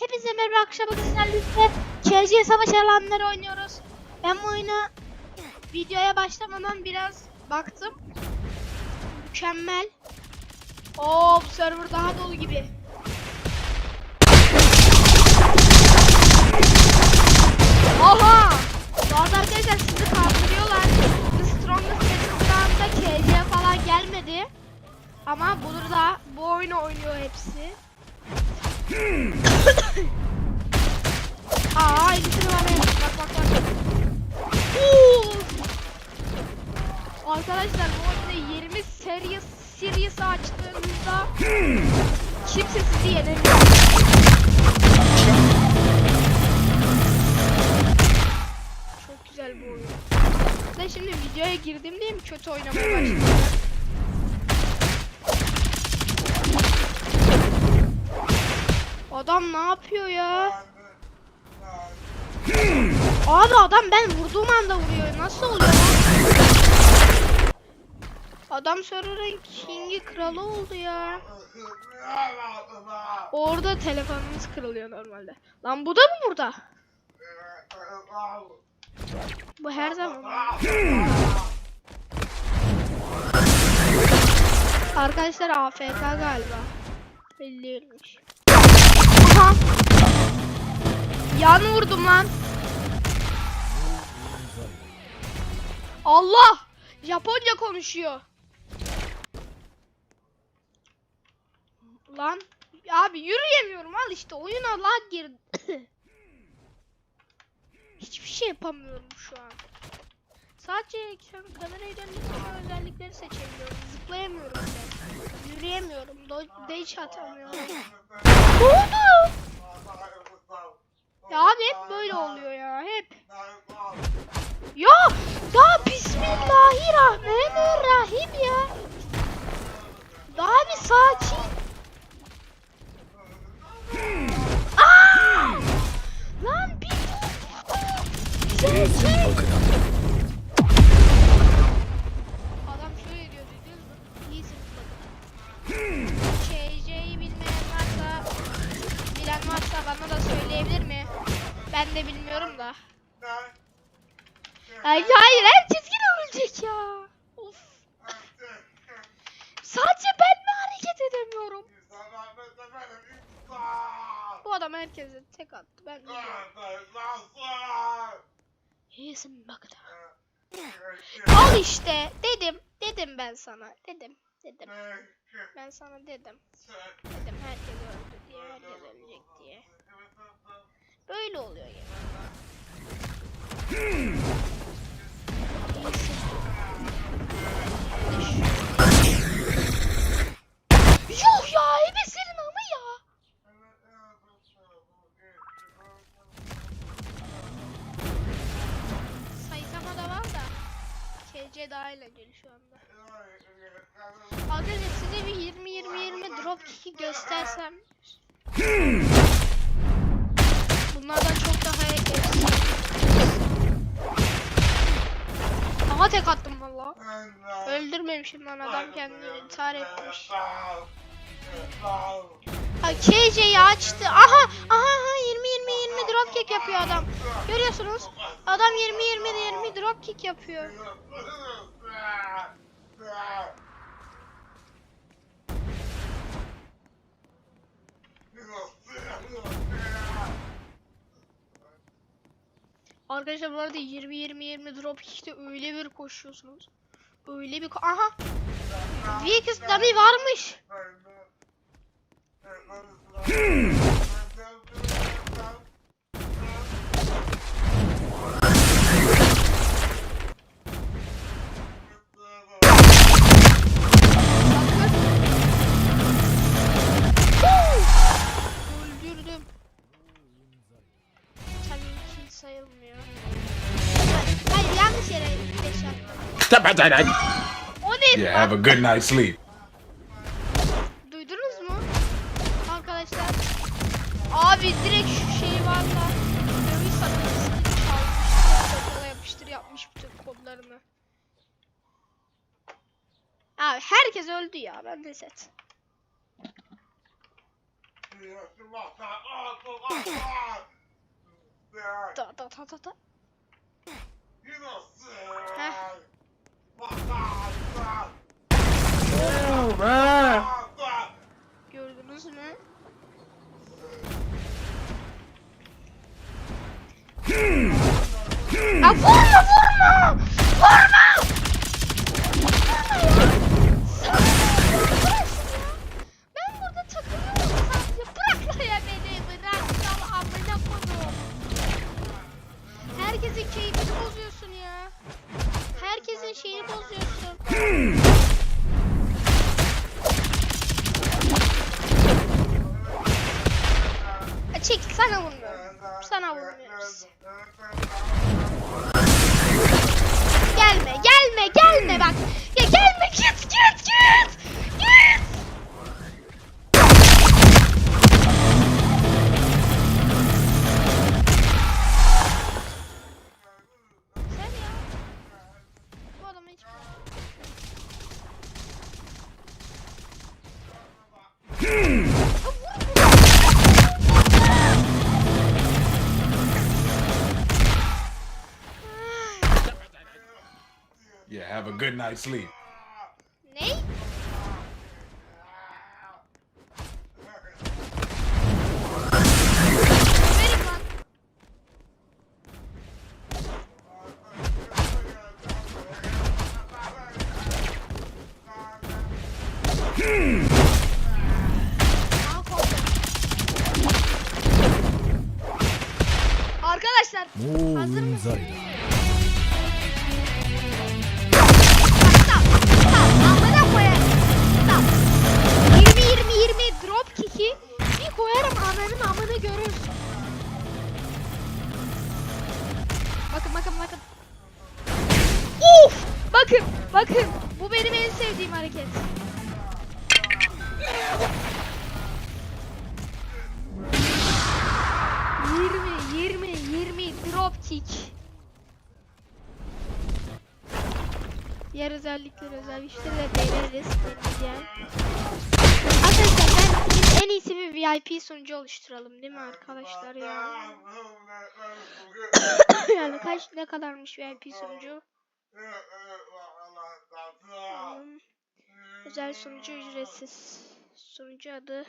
Hepinize merhaba akşam sizlerle birlikte KC Savaş alanları oynuyoruz. Ben bu oyuna videoya başlamadan biraz baktım. Mükemmel. Oo bu server daha dolu gibi. Oha! Bu arada arkadaşlar sizi kandırıyorlar. The Strongest Battleground'da KC falan gelmedi. Ama burada bu oyunu oynuyor hepsi. Aa aynısını bana yaptı. Bak bak bak. Oo! Arkadaşlar bu oyunda 20 serious serious açtığınızda kimse sizi yenemiyor. Çok güzel bu oyun. Ben şimdi videoya girdim diye mi kötü oynamaya başladım? Adam ne yapıyor ya? Abi adam ben vurduğum anda vuruyor. Nasıl oluyor lan? Adam server'ın kingi kralı oldu ya. Orada telefonumuz kırılıyor normalde. Lan bu da mı burada? Bu her zaman. Arkadaşlar AFK galiba. Belli. Aha. Yan vurdum lan. Allah! Japonca konuşuyor. Lan abi yürüyemiyorum al işte oyuna lag girdi. Hiçbir şey yapamıyorum şu an. Sadece ekran kamerayı döndürme özellikleri seçebiliyorum. Zıplayamıyorum bile. Yürüyemiyorum. Do- Dash atamıyorum. ne oldu? Ya abi hep böyle oluyor ya. Hep. Ya daha Bismillahirrahmanirrahim ya. Daha bir sakin. Herkese tek attı. Ben de İyisin bakın. Al işte dedim. Dedim ben sana. Dedim. Dedim. Ben sana dedim. Dedim herkes öldü diye. Herkes ölecek diye. Böyle oluyor ya. Daha eğlenceli şu anda. Arkadaşlar size bir 20-20-20 drop kick'i göstersem. Bunlardan çok daha efsane. Aha tek attım valla. Öldürmemişim lan adam kendini intihar etmiş. Ha KJ'yi açtı. Aha aha aha 20 20 20 drop kick yapıyor adam. Görüyorsunuz? Adam 20 20 20 drop kick yapıyor. Arkadaşlar bu arada 20 20 20 drop kick'te öyle bir koşuyorsunuz. Öyle bir ko- aha Vegas dummy varmış. Öldürdüm. Sayılmıyor. Hayır yanlış yere deş attım. O neydi Yeah, have a good night's sleep. Duydunuz mu? Arkadaşlar. Abi direkt şu şeyi var da. Kopyala yapıştır yapmış bütün kodlarını. Abi herkes öldü ya. Ben de set. Da da da da da. Gördünüz mü? Ya vurma vurma! Vurma! Çek sana vurmuyorum. Sana vurmuyoruz. Gelme gelme gelme bak. Ya gelme git git git. A good night's sleep. Ne? Arkadaşlar hazır mısınız? Benim en sevdiğim hareket. Yirmi, yirmi, yirmi drop kick. Diğer özellikler özel güçlerle deneriz. Deneyeceğim. Arkadaşlar ben en iyisi bir VIP sunucu oluşturalım değil mi arkadaşlar ya? yani kaç ne kadarmış VIP sunucu? Hmm, Özel sunucu ücretsiz. Sunucu adı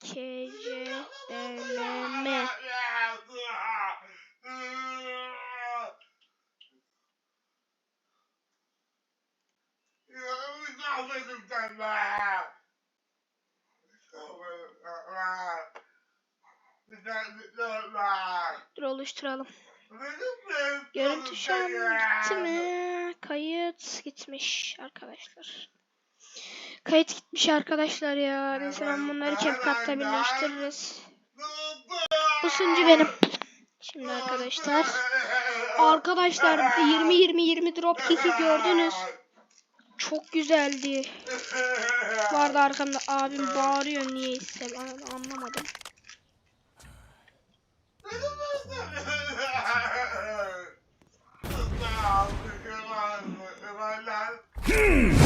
KJDLM. Dur oluşturalım. Görüntü şu an gitti mi? Kayıt gitmiş arkadaşlar. Kayıt gitmiş arkadaşlar ya. Neyse ben bunları CapCut'ta birleştiririz. Bu sunucu benim. Şimdi arkadaşlar. Arkadaşlar 20-20-20 drop kick'i gördünüz. Çok güzeldi. Arada arkamda abim bağırıyor niyeyse ben anlamadım. Hmm.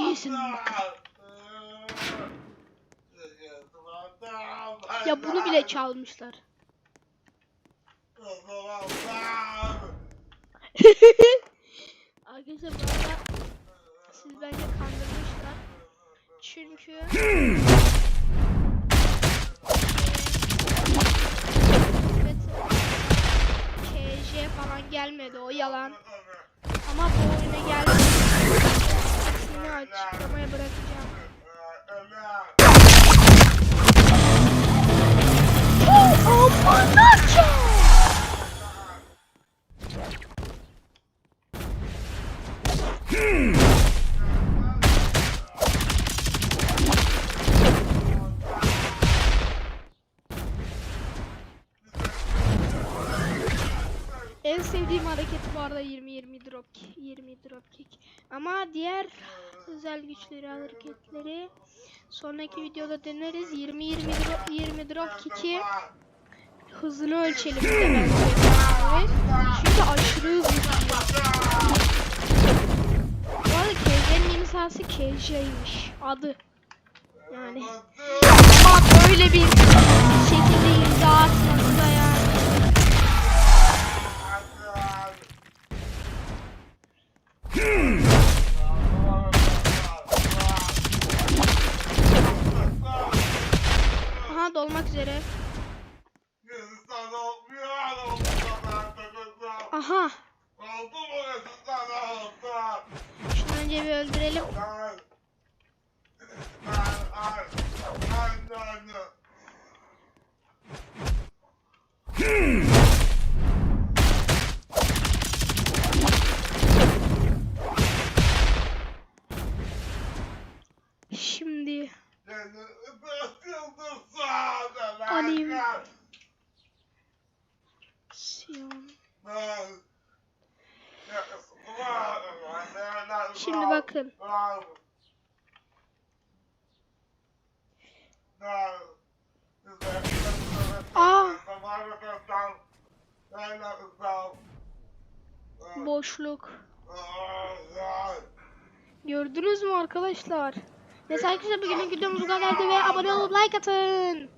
İyisin. Ya bunu bile çalmışlar. Arkadaşlar bu arada siz bence kandırmışlar. Çünkü KJ falan gelmedi o yalan. Ama bu Aksini açıklamaya bırakacağım. Oh, Monarca! En sevdiğim hareket bu arada 20-20 drop 20 drop. Ama diğer özel güçleri hareketleri sonraki videoda deneriz. 20-20 drop 20 drop kick'i hızını ölçelim. Çünkü aşırı hızlı. Bu arada KJ'nin sahası KJ'ymiş adı. Yani ama böyle bir şekilde imza atması da yani. Aha dolmak üzere. Aha. Şunu önce bir öldürelim. Şimdi Alayım. Sion. Şimdi bakın. Aa. Boşluk. Gördünüz mü arkadaşlar? Neyse arkadaşlar bugünün videomuz bu kadardı ve abone olup like atın.